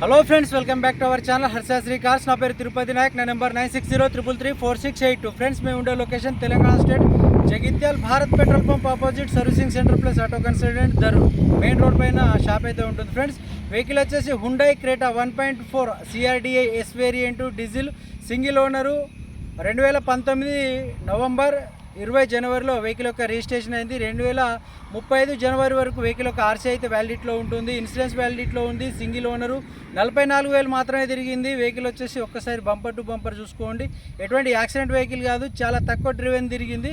Hello friends welcome back to our channel Harshashri cars నా పేరు తిరుపతి నాయక్ నా number nine six zero triple three four six eight two friends మేము ఉండే location Telangana state Jagtial Bharat petrol pump opposite servicing centre plus auto consultant there main road పైన shop అయితే ఉంటుంది friends vehicle వచ్చేసి Hyundai Creta one point four CRDI S variant diesel single owner రెండు వేల పంతొమ్మిది November ఇరవై జనవరిలో vehicle యొక్క రిజిస్ట్రేషన్ అయింది. రెండు వేల ముప్పై ఐదు జనవరి వరకు వెహికల్ యొక్క ఆర్సీ అయితే వ్యాలిడిటీలో ఉంటుంది. ఇన్సూరెన్స్ వ్యాలిడిటీలో ఉంది. Single owner. నలభై నాలుగు వేలు మాత్రమే తిరిగింది. వెహికల్ వచ్చేసి ఒక్కసారి బంపర్ టు బంపర్ చూసుకోండి. ఎటువంటి యాక్సిడెంట్ వెహికల్ కాదు. చాలా తక్కువ డ్రివెన్ తిరిగింది.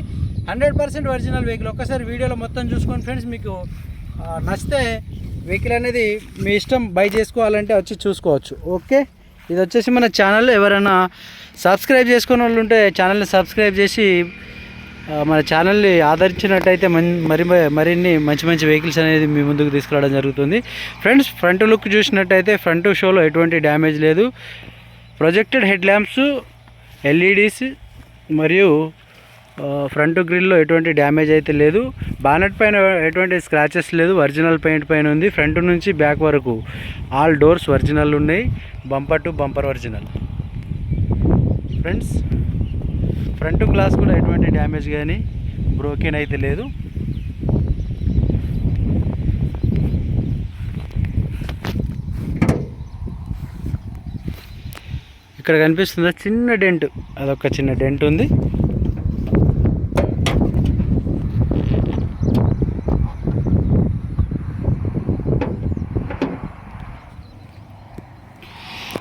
Hundred percent original vehicle. ఒక్కసారి వీడియోలో మొత్తం చూసుకోండి ఫ్రెండ్స్. మీకు నచ్చితే వెహికల్ అనేది మీ ఇష్టం. బై చేసుకోవాలంటే వచ్చి చూసుకోవచ్చు. ఓకే? ఇది వచ్చేసి మన ఛానల్. ఎవరైనా సబ్స్క్రైబ్ చేసుకున్న వాళ్ళు ఉంటే ఛానల్ని సబ్స్క్రైబ్ చేసి మన ఛానల్ని ఆదరించినట్టయితే మరి మరిన్ని మంచి మంచి వెహికల్స్ అనేది మీ ముందుకు తీసుకురావడం జరుగుతుంది. ఫ్రెండ్స్ ఫ్రంట్ లుక్ చూసినట్టయితే ఫ్రంట్ షోలో ఎటువంటి డ్యామేజ్ లేదు. ప్రొజెక్టెడ్ హెడ్ ల్యాంప్స్ ఎల్ఈడీస్ మరియు ఫ్రంట్ గ్రిల్లో ఎటువంటి డ్యామేజ్ అయితే లేదు. బానెట్ పైన ఎటువంటి స్క్రాచెస్ లేదు. ఒరిజినల్ పెయింట్ పైన ఉంది. ఫ్రంట్ నుంచి బ్యాక్ వరకు ఆల్ డోర్స్ ఒరిజినల్ ఉన్నాయి. Bumper to bumper original. Friends front glass కూడా ఎటువంటి డ్యామేజ్ కానీ బ్రోకెన్ అయితే లేదు. ఇక్కడ కనిపిస్తుందా చిన్న డెంట్ అదొక చిన్న డెంట్ ఉంది.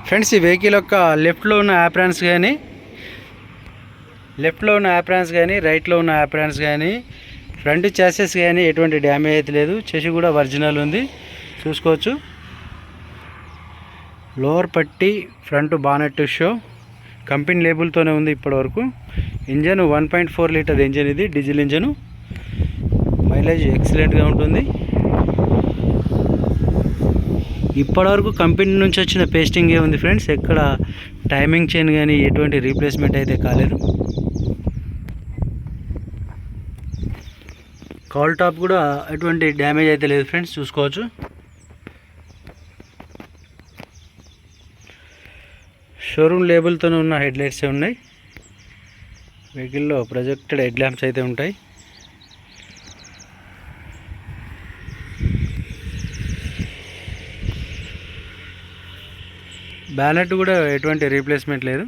ఫ్రెండ్స్ ఈ వెహికల్ యొక్క లెఫ్ట్లో ఉన్న యాప్రాన్స్ కానీ లెఫ్ట్లో ఉన్న యాప్రాన్స్ కానీ రైట్లో ఉన్న యాప్రాన్స్ కానీ ఫ్రంట్ చాసెస్ కానీ ఎటువంటి డ్యామేజ్ అయితే లేదు. చెసి కూడా ఒరిజినల్ ఉంది. చూసుకోవచ్చు. లోవర్ పట్టి ఫ్రంట్ బానెట్ షో. కంపెనీ లేబుల్తోనే ఉంది ఇప్పటివరకు. Engine one point four litre engine ఇది డీజిల్ ఇంజను. మైలేజ్ ఎక్సలెంట్గా ఉంటుంది. ఇప్పటివరకు కంపెనీ నుంచి వచ్చిన పేస్టింగే ఉంది ఫ్రెండ్స్. ఎక్కడ టైమింగ్ చైన్ కానీ ఎటువంటి రీప్లేస్మెంట్ అయితే కాలేదు. కాల్ టాప్ కూడా ఎటువంటి డ్యామేజ్ అయితే లేదు ఫ్రెండ్స్ చూసుకోవచ్చు. షోరూమ్ లేబుల్తోనే ఉన్న హెడ్ లైట్సే ఉన్నాయి. వెహికల్లో ప్రొజెక్టెడ్ హెడ్ ల్యాంప్స్ అయితే ఉంటాయి. బ్యాలెట్ కూడా ఎటువంటి రీప్లేస్మెంట్ లేదు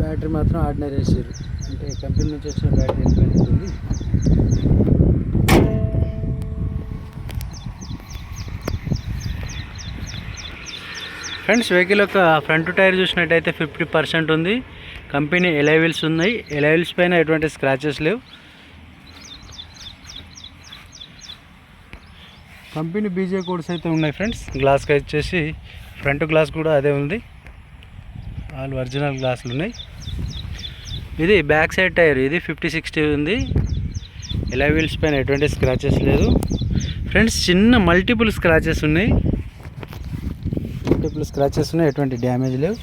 బ్యాటరీ మాత్రం ఆర్డినరీ వేసారు అంటే కంపెనీ నుంచి వచ్చిన బ్యాటరీ వెళ్ళిపోయింది ఫ్రెండ్స్ వెహికల్ యొక్క ఫ్రంట్ టైర్ చూసినట్టయితే ఫిఫ్టీ పర్సెంట్ ఉంది. కంపెనీ ఎలైవిల్స్ ఉన్నాయి. ఎలైవిల్స్ పైన ఎటువంటి స్క్రాచెస్ లేవు. కంపెనీ బీజే కోడ్స్ అయితే ఉన్నాయి ఫ్రెండ్స్. గ్లాస్కి వచ్చేసి ఫ్రంట్ గ్లాస్ కూడా అదే ఉంది. ఆల్ ఒరిజినల్ గ్లాసులు ఉన్నాయి. ఇది బ్యాక్ సైడ్ టైర్ ఇది ఫిఫ్టీ సిక్స్టీ ఉంది. ఎలా వీల్స్ పైన ఎటువంటి స్క్రాచెస్ లేదు. ఫ్రెండ్స్ చిన్న మల్టిపుల్ స్క్రాచెస్ ఉన్నాయి. మల్టిపుల్ స్క్రాచెస్ ఉన్నాయి ఎటువంటి డ్యామేజ్ లేవు.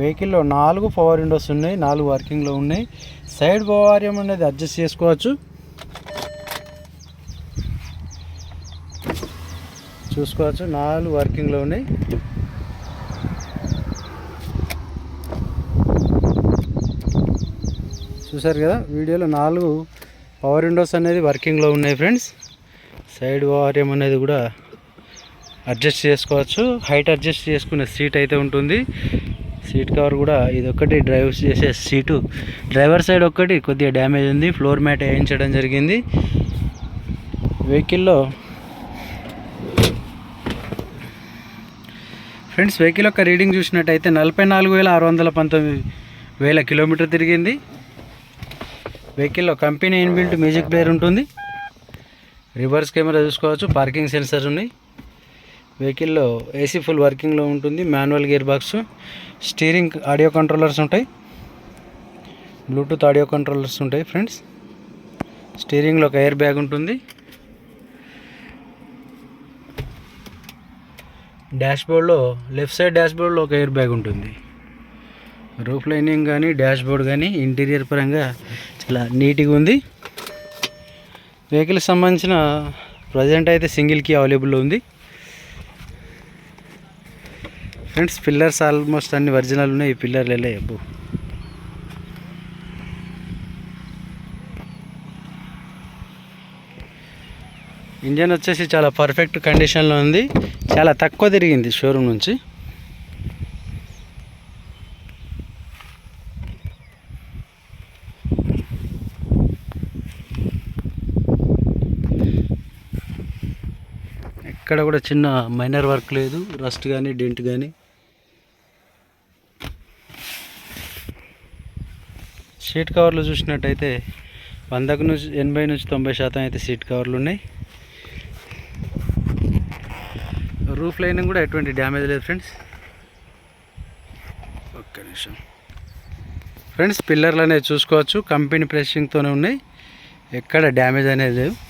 వెహికల్లో నాలుగు పవర్ విండోస్ ఉన్నాయి నాలుగు వర్కింగ్లో ఉన్నాయి. సైడ్ పవార్యం అనేది అడ్జస్ట్ చేసుకోవచ్చు. చూసుకోవచ్చు నాలుగు వర్కింగ్లో ఉన్నాయి. చూసారు కదా వీడియోలో నాలుగు పవర్ విండోస్ అనేది వర్కింగ్లో ఉన్నాయి ఫ్రెండ్స్ సైడ్ వార్యం అనేది కూడా అడ్జస్ట్ చేసుకోవచ్చు. హైట్ అడ్జస్ట్ చేసుకునే సీట్ అయితే ఉంటుంది. సీట్ కవర్ కూడా ఇది ఒక్కటి డ్రైవ్ చేసే సీటు డ్రైవర్ సైడ్ ఒక్కటి కొద్దిగా డ్యామేజ్ ఉంది. ఫ్లోర్ మ్యాట్ వేయించడం జరిగింది. వెహికల్లో ఫ్రెండ్స్ వెహికల్ యొక్క రీడింగ్ చూసినట్టయితే నలభై నాలుగు వేల ఆరు వందల పంతొమ్మిది వేల కిలోమీటర్ తిరిగింది. వెహికల్లో కంపెనీ ఇన్బిల్ట్ మ్యూజిక్ ప్లేయర్ ఉంటుంది. రివర్స్ కెమెరా చూసుకోవచ్చు. పార్కింగ్ సెన్సర్ ఉన్నాయి. వెహికల్లో ఏసీ ఫుల్ వర్కింగ్లో ఉంటుంది. Manual gear box steering audio controllers ఉంటాయి. బ్లూటూత్ ఆడియో కంట్రోలర్స్ ఉంటాయి ఫ్రెండ్స్. స్టీరింగ్లో ఒక ఎయిర్ బ్యాగ్ ఉంటుంది. డాష్బోర్డ్లో లెఫ్ట్ సైడ్ డాష్బోర్డ్లో ఒక ఎయిర్ బ్యాగ్ ఉంటుంది. రూఫ్ లైనింగ్ కానీ డాష్బోర్డ్ కానీ ఇంటీరియర్ పరంగా ఇట్లా నీట్గా ఉంది. వెహికల్కి సంబంధించిన ప్రజెంట్ అయితే సింగిల్ కీ అవైలబుల్లో ఉంది. ఫ్రెండ్స్ పిల్లర్స్ ఆల్మోస్ట్ అన్ని ఒరిజినల్ ఉన్నాయి. ఈ పిల్లర్లు వెళ్ళే అబ్బో. ఇంజన్ వచ్చేసి చాలా పర్ఫెక్ట్ కండిషన్లో ఉంది. చాలా తక్కువ తిరిగింది షోరూమ్ నుంచి. ఎక్కడ కూడా చిన్న మైనర్ వర్క్ లేదు. రస్ట్ కానీ డెంట్ కానీ సీట్ కవర్లు చూసినట్టయితే వందకు నుంచి ఎనభై నుంచి తొంభై శాతం అయితే సీట్ కవర్లు ఉన్నాయి. రూఫ్ లైనింగ్ కూడా ఎటువంటి డ్యామేజ్ లేదు ఫ్రెండ్స్. ఒక్క నిమిషం. ఫ్రెండ్స్ పిల్లర్లు అనేది చూసుకోవచ్చు. కంపెనీ ప్రెషింగ్తోనే ఉన్నాయి. ఎక్కడ డ్యామేజ్ అనేది లేవు.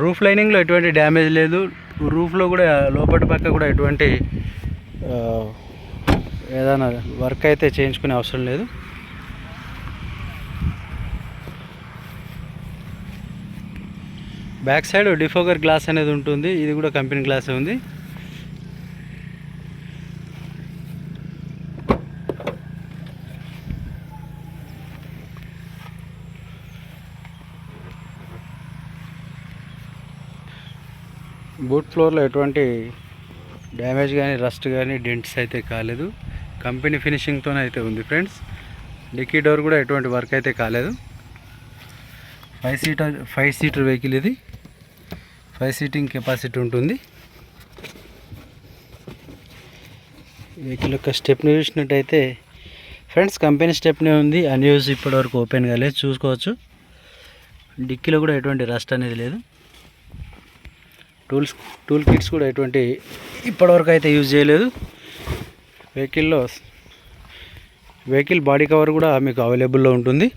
రూఫ్ లైనింగ్లో ఎటువంటి డ్యామేజ్ లేదు. రూఫ్లో కూడా లోపటి పక్క కూడా ఎటువంటి ఏదైనా వర్క్ అయితే చేయించుకునే అవసరం లేదు. బ్యాక్ సైడ్ డిఫోగర్ గ్లాస్ అనేది ఉంటుంది. ఇది కూడా కంపెనీ గ్లాసే ఉంది. ఫ్లోర్లో ఎటువంటి డ్యామేజ్ కానీ రస్ట్ కానీ డెంట్స్ అయితే కాలేదు. కంపెనీ ఫినిషింగ్తోనే అయితే ఉంది ఫ్రెండ్స్. డిక్కీ డోర్ కూడా ఎటువంటి వర్క్ అయితే కాలేదు. Five seater five seater vehicle ఇది. ఫైవ్ సీటింగ్ కెపాసిటీ ఉంటుంది. వెహికల్ యొక్క స్టెప్ని చూసినట్టయితే ఫ్రెండ్స్ కంపెనీ స్టెప్నే ఉంది. అన్యూజ్ ఇప్పటివరకు ఓపెన్ కాలేదు. చూసుకోవచ్చు. డిక్కీలో కూడా ఎటువంటి రస్ట్ అనేది లేదు. టూల్స్ టూల్ కిట్స్ కూడా ఎటువంటి ఇప్పటివరకు అయితే యూజ్ చేయలేదు. వెహికల్లో వెహికల్ బాడీ కవర్ కూడా మీకు అవైలబుల్లో ఉంటుంది.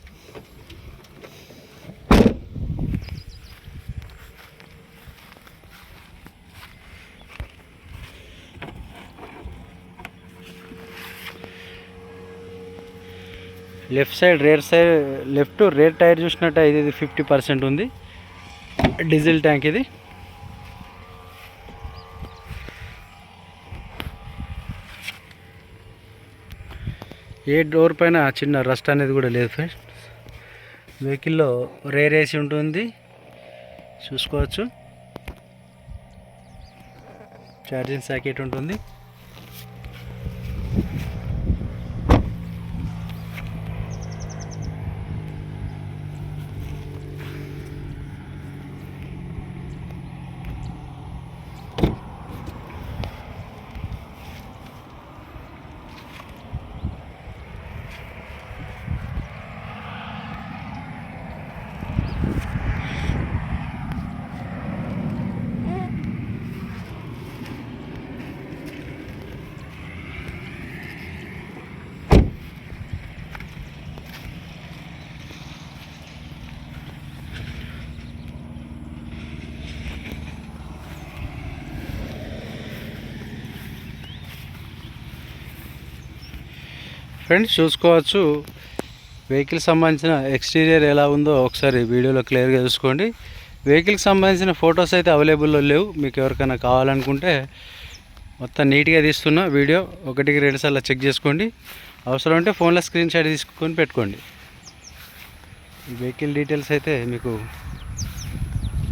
Left side rear side left rear tyre చూసినట్టు ఇది ఫిఫ్టీ పర్సెంట్ ఉంది. డీజిల్ ట్యాంక్ ఇది. ఏ డోర్ పైన చిన్న రస్ట్ అనేది కూడా లేదు ఫ్రెండ్స్. వెహికల్లో రేర్ ఏసీ ఉంటుంది. చూసుకోవచ్చు. ఛార్జింగ్ సాకెట్ ఉంటుంది. ఫ్రెండ్స్ చూసుకోవచ్చు. వెహికల్ సంబంధించిన ఎక్స్టీరియర్ ఎలా ఉందో ఒకసారి వీడియోలో క్లియర్గా చూసుకోండి. వెహికల్కి సంబంధించిన ఫొటోస్ అయితే అవైలబుల్లో లేవు. మీకు ఎవరికైనా కావాలనుకుంటే మొత్తం నీట్గా తీస్తున్న వీడియో ఒకటికి రెండు సార్లు చెక్ చేసుకోండి. అవసరం ఉంటే ఫోన్లో స్క్రీన్ షాట్ తీసుకొని పెట్టుకోండి. ఈ వెహికల్ డీటెయిల్స్ అయితే మీకు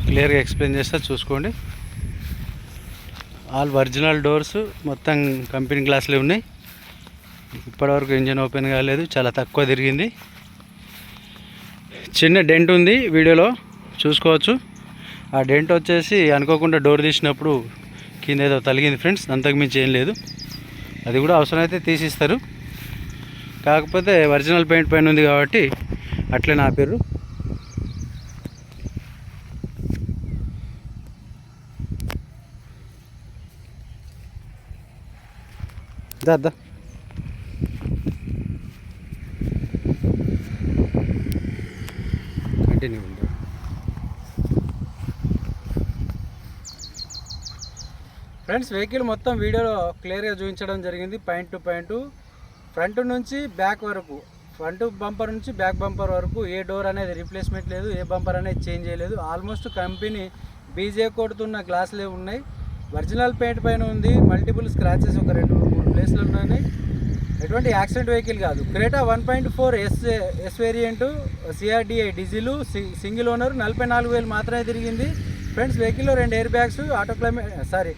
క్లియర్గా ఎక్స్ప్లెయిన్ చేస్తా చూసుకోండి. ఆల్ ఒరిజినల్ డోర్స్ మొత్తం కంపెనీ గ్లాసులు ఉన్నాయి. ఇప్పటివరకు ఇంజన్ ఓపెన్ కాలేదు చాలా తక్కువ తిరిగింది. చిన్న డెంట్ ఉంది వీడియోలో చూసుకోవచ్చు. ఆ డెంట్ వచ్చేసి అనుకోకుండా డోర్ తీసినప్పుడు కింద ఏదో తలిగింది ఫ్రెండ్స్ అంతకు మించి ఏం లేదు. అది కూడా అవసరమైతే తీసిస్తారు. కాకపోతే ఒరిజినల్ పెయింట్ పైన ఉంది కాబట్టి అట్లే నా పేరు. దా కంటిన్యూ ఉంది ఫ్రెండ్స్ వెహికల్ మొత్తం వీడియోలో క్లియర్గా చూపించడం జరిగింది. Point to point. ఫ్రంట్ నుంచి బ్యాక్ వరకు ఫ్రంట్ బంపర్ నుంచి బ్యాక్ బంపర్ వరకు ఏ డోర్ అనేది రీప్లేస్మెంట్ లేదు ఏ బంపర్ అనేది చేంజ్ చేయలేదు. ఆల్మోస్ట్ కంపెనీ బీజే కొడుతున్న గ్లాసులే ఉన్నాయి. ఒరిజినల్ పెయింట్ పైన ఉంది. మల్టిపుల్ స్క్రాచెస్ ఒక రెండు మూడు ప్లేస్లు ఉన్నాయి. ఎటువంటి యాక్సిడెంట్ వెహికల్ కాదు. Creta one point four S S variant CRDI diesel single owner నలభై నాలుగు వేలు మాత్రమే తిరిగింది. ఫ్రెండ్స్ వెహికల్లో రెండు ఎయిర్ బ్యాగ్స్ ఆటో క్లైమే సారీ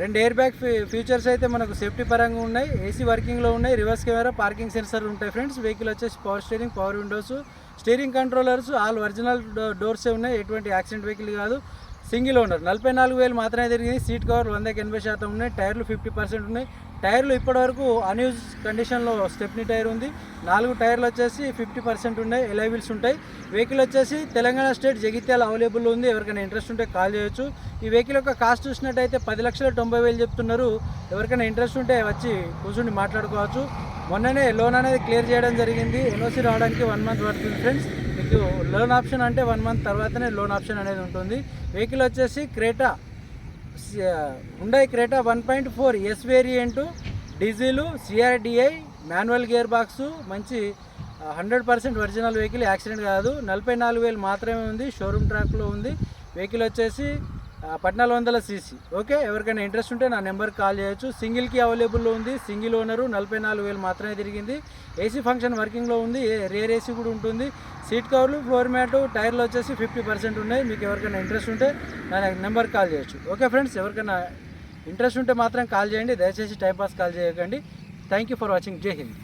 రెండు ఎయిర్ బ్యాగ్ ఫీచర్స్ అయితే మనకు సేఫ్టీ పరంగా ఉన్నాయి. ఏసీ వర్కింగ్లో ఉన్నాయి. రివర్స్ కెమెరా పార్కింగ్ సెన్సర్లు ఉంటాయి ఫ్రెండ్స్ వెహికల్ వచ్చేసి power steering power windows steering controllers all original డోర్సే ఉన్నాయి. ఎటువంటి యాక్సిడెంట్ వెహికల్ కాదు. సింగిల్ ఓనర్ నలభై నాలుగు వేలు మాత్రమే తిరిగింది. సీట్ కవర్ వందకి ఎనభై శాతం ఉన్నాయి. టైర్లు ఫిఫ్టీ పర్సెంట్ ఉన్నాయి. టైర్లు ఇప్పటివరకు అన్యూజ్ కండిషన్లో స్టెప్నీ టైర్ ఉంది. నాలుగు టైర్లు వచ్చేసి ఫిఫ్టీ పర్సెంట్ ఉన్నాయి ఎలైవిల్స్ ఉంటాయి. వెహికల్ వచ్చేసి తెలంగాణ స్టేట్ జగిత్యాల అవైలబుల్ ఉంది. ఎవరికైనా ఇంట్రెస్ట్ ఉంటే కాల్ చేయొచ్చు. ఈ వెహికల్ యొక్క కాస్ట్ చూసినట్టయితే పది లక్షల తొంభై వేలు చెప్తున్నారు. ఎవరికైనా ఇంట్రెస్ట్ ఉంటే వచ్చి కూర్చుని మాట్లాడుకోవచ్చు. మొన్ననే లోన్ అనేది క్లియర్ చేయడం జరిగింది. ఎన్ఓసి రావడానికి వన్ మంత్ పడుతుంది ఫ్రెండ్స్ మీకు లోన్ ఆప్షన్ అంటే వన్ మంత్ తర్వాతనే లోన్ ఆప్షన్ అనేది ఉంటుంది. వెహికల్ వచ్చేసి Creta Hyundai Creta one point four S variant diesel CRDI manual gear box మంచి hundred percent original vehicle accident కాదు. నలభై నాలుగు వేలు మాత్రమే ఉంది షోరూమ్ ట్రాక్లో ఉంది. వెహికల్ వచ్చేసి పద్నాలుగు వందల సీసీ. ఓకే? ఎవరికైనా ఇంట్రెస్ట్ ఉంటే నా నెంబర్కి కాల్ చేయొచ్చు. సింగిల్కి అవైలబుల్లో ఉంది. సింగిల్ ఓనరు నలభై నాలుగు వేలు మాత్రమే తిరిగింది. ఏసీ ఫంక్షన్ వర్కింగ్లో ఉంది. రేర్ ఏసీ కూడా ఉంటుంది. సీట్ కవర్లు ఫ్లోర్ మ్యాట్ టైర్లు వచ్చేసి ఫిఫ్టీ పర్సెంట్ ఉన్నాయి. మీకు ఎవరికైనా ఇంట్రెస్ట్ ఉంటే నా నెంబర్కి కాల్ చేయొచ్చు. Okay friends? ఎవరికైనా ఇంట్రెస్ట్ ఉంటే మాత్రం కాల్ చేయండి. దయచేసి టైంపాస్ కాల్ చేయకండి. Thank you for watching. జై హింద్.